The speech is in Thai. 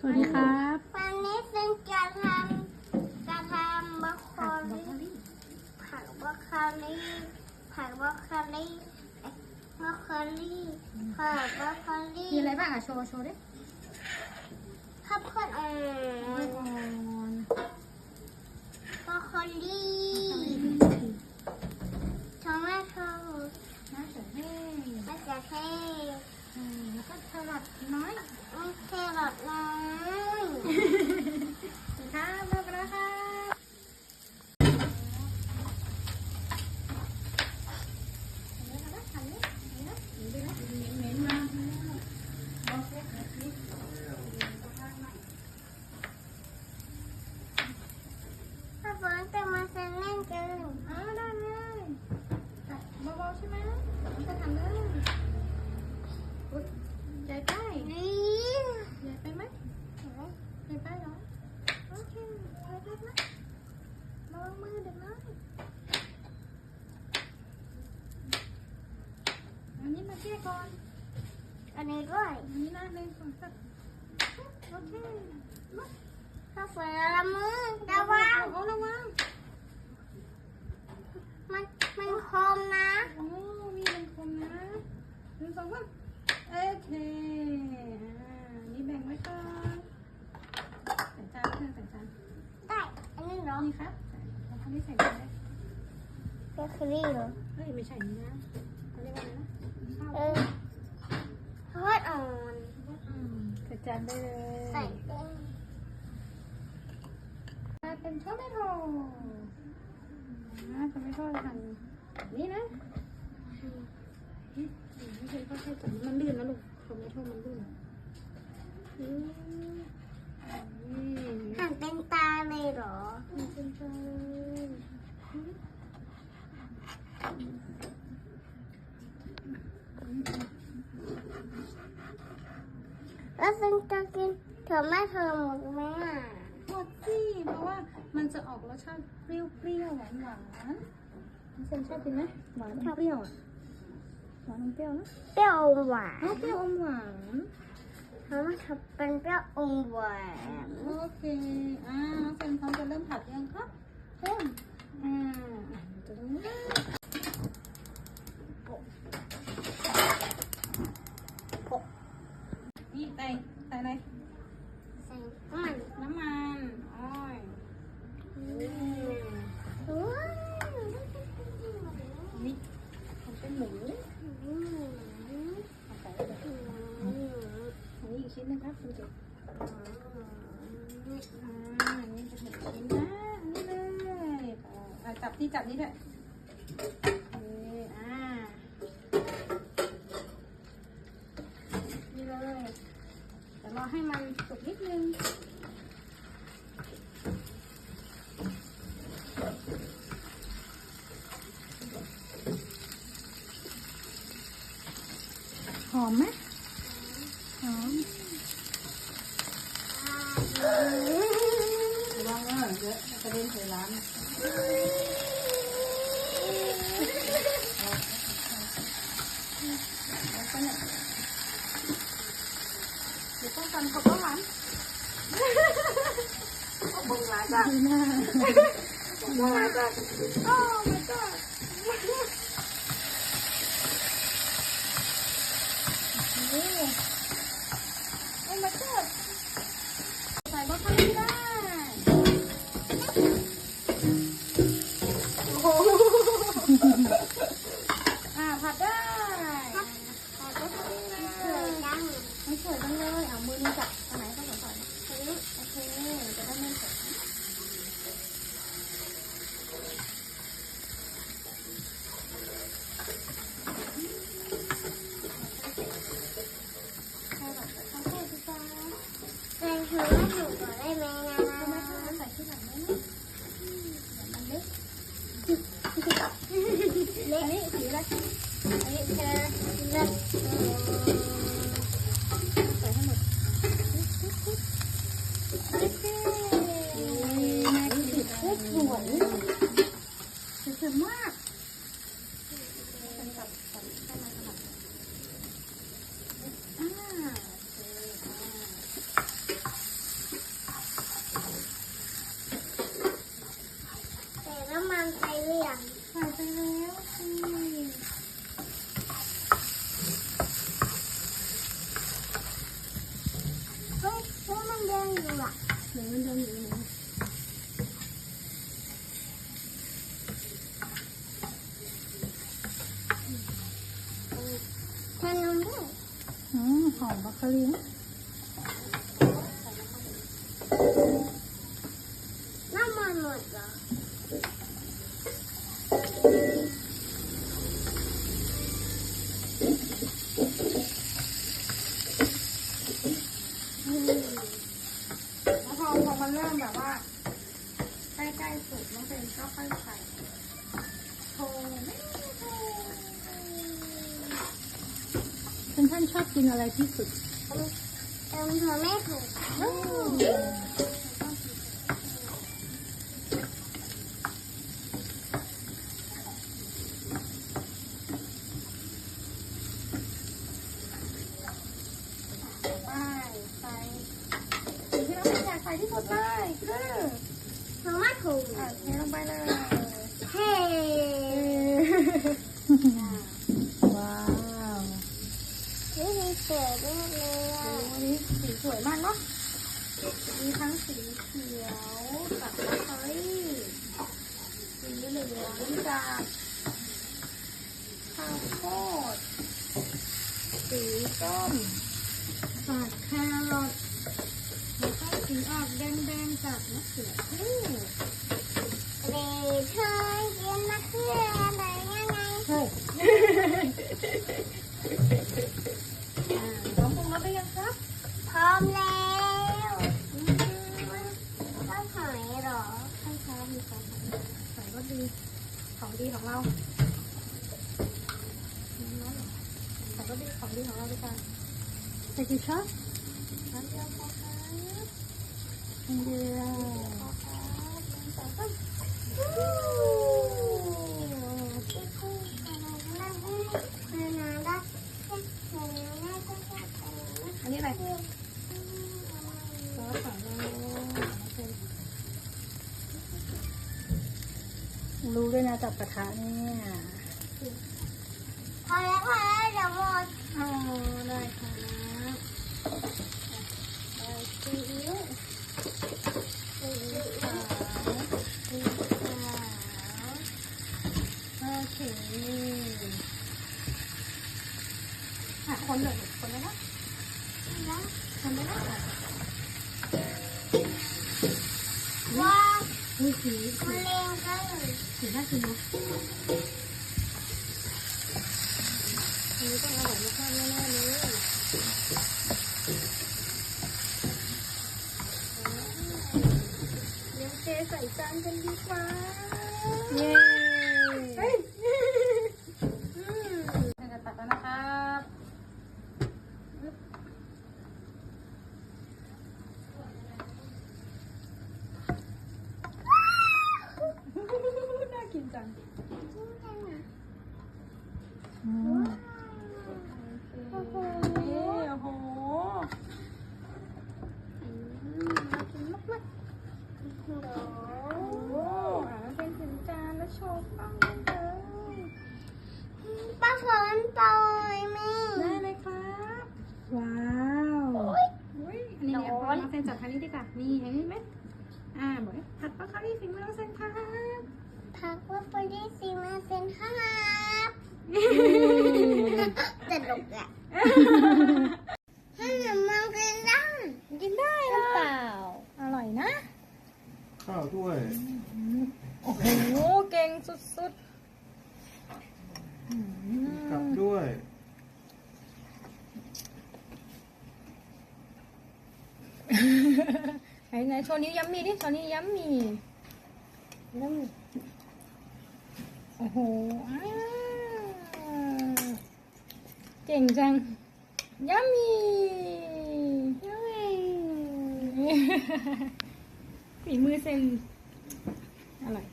สวัสดีครับวันนี้เป็นจะทำจะทำบรอกโคลีผักบรอกโคลีผักบรอกโคลีเอ๊ะบรอกโคลีผักบรอกโคลีมีอะไรบ้างอะโชว์โชว์ดิข้าวโพดอ่อน ก่อน บรอกโคลีทอมาโต น้ำเสือเทศ มะเขือเทศ อืมแล้วก็สลัดน้อย แครอทน้อย ครับเริ่มกันแล้วครับเน้นมาก ถ้าฝนจะมาเซนเล่นเกิน อ่าได้เลยตัดเบาๆใช่ไหมก็ทำเลยอุ๊ยใหญ่ไป นี่ ใหญ่ไปไหมใหญ่ไปเหรอ โอเคใหญ่ไปไหมระวังมือเด็กน้อยอันนี้มาเชี่ยก่อน อันนี้ด้วยอันนี้นะหนึ่งสองสามโอเคมาถ้าฝนละมือระวังโอ้ระวังมันมันคมนะโอ้มีเป็นคมนะหนึ่งสองสามโอเคอ่านี่แบ่งไว้ก่อนใส่จานเพื่อนใส่จานได้อันนี้เหรอนี่ครับใส่แล้วอันนี้ใส่ไปเลยก็คือนี่เหรอเฮ้ยไม่ใช่นี่นะเขาเรียกว่าอะไรนะข้าวเออท อดอ่อนอืมใส่จานได้เลยใส่เต้นกลายเป็นช็อกโกแลตนะทำให้ทอดทันนี่นะไม่ใช่ทอดแค่จับมันลื่นนะลูกทำให้ทอดมันลื่นอืมนี่หั่นเป็นตาเลยเหรอมันเป็นจาน แล้วเป็นจะกินเธอไม่เธอหมดไหมอะหมดสิเพราะว่ามันจะออกรสชาติเปรี้ยวๆหวานหวานๆเซนชอบกินไหมหวานอมเปรี้ยวอะหวานอมเปรี้ยวนะเปรี้ยวอมหวานอ๋อเปรี้ยวอมหวานเธอไม่ทำเป็นเปรี้ยวอมหวานโอเคอ่าน้องเซนพร้อมจะเริ่มผัดยังครับเริ่มอ่าจะตรงนี้นี่ ใส่ใส่อะไรใส่มันน้ำมันอ้อยว้าวนี่มันเป็นหมูอืมเอาใส่ไปเลยอืมอันนี้อีกชิ้นหนึงครับคุณเจอ่าอันนี้จะเห็นชิ้นนะอันนี้เลยอ่าจับที่จับนี้ด้วย รอให้มันสุกนิดนึงหอมไหมหอมระวังเนะเยอะกระเด็นใส่ร้านแล้วก็เนี่ย เดี๋ยวต้องทำกับข้าวหวานบุ้งมาจ้ะดูหน้าบุ้งมาจ้ะโอ้ my god Yeah. อืมหอมบรอกโคลีนะ น้ำมันหมดเหรอ แล้วพอพอมันเริ่มแบบว่า ใกล้ๆสุกน้องเป็นก็ค่อยใส่โทไม่โท เป็นท่านชอบกินอะไรที่สุดเติมไม่ถูกไปใส่สิ่งที่เราไม่อยากใส่ที่สุดเลยคือเธอไม่ถูกอะเทลงไปเลย เฮ้ ว้าว นี่มีเสือด้วยเลยอะวันนี้สีสวยมากเนาะมีทั้งสีเขียวกับเฮ้ยสีเหลืองจากข้าวโพดสีส้มจากแครอทแล้วก็สีออกแดงๆจากมะเขือเทศ เด็กเธอกินมะเขืออะไรยังไง เฮ้ยอ่าพร้อมปรุงรสหรือยังครับ พร้อมแล้วต้องหอยเหรอ ใช่ครับมีของใส่ก็ดีของดีของเราใส่ ก็ดีของดีของเราด้วยกันใส่กี่ช้อนช้อนเดียวพอครับช้อนเดียวพอครับหนึ่งสองสามอันนี้อะไรซอสของเรารู้ด้วยนะจับกระทะเนี่ยพอแล้วพอแล้ว เดี๋ยวหมดอ๋อได้ครับได้ซีอิ๊วซีอิ๊วขาวซีอิ๊วขาวโอเคอะคนเลยคนเลยนะคนเลยนะว่าอุ้ยสีมะเร็งก็เลยสีน่ากินนะ นี้ต้องอร่อยมากแน่ๆเลยเลี้ยงเจใส่จานกันดีกว่า เย้ เฮ้ยอืมจะตัดแล้วนะครับน่ากินจัง อืมโอ้โหโอ้โหอืมน่ากินมากมากๆ โอ้โหอะเป็นถึงจานแล้วโชว์กล้องกันเลยป้าฝนปล่อยมีได้เลยครับ ว้าวอุ้ยอันนี้เนี่ยพอเราเซ็นจับทางนี้ดีกว่านี่เห็นไหมอ่าบอกเลยผัดปลาคารี่สิงห์เราเซ็นครับพักว่าพอดีซีมาเซ็นครับตลกอะให้หนูมองกันได้ กินได้หรือเปล่า อร่อยนะ ข้าวด้วย โอ้โห เก่งสุดๆอืม กลับด้วย ไหนไหนโชว์นี้วย้ำมีดิโชว์นี้วย้ำมีย้ำมีโอ้โหอ้าวเก่งจังย้ำมีฝีมือเซนอร่อย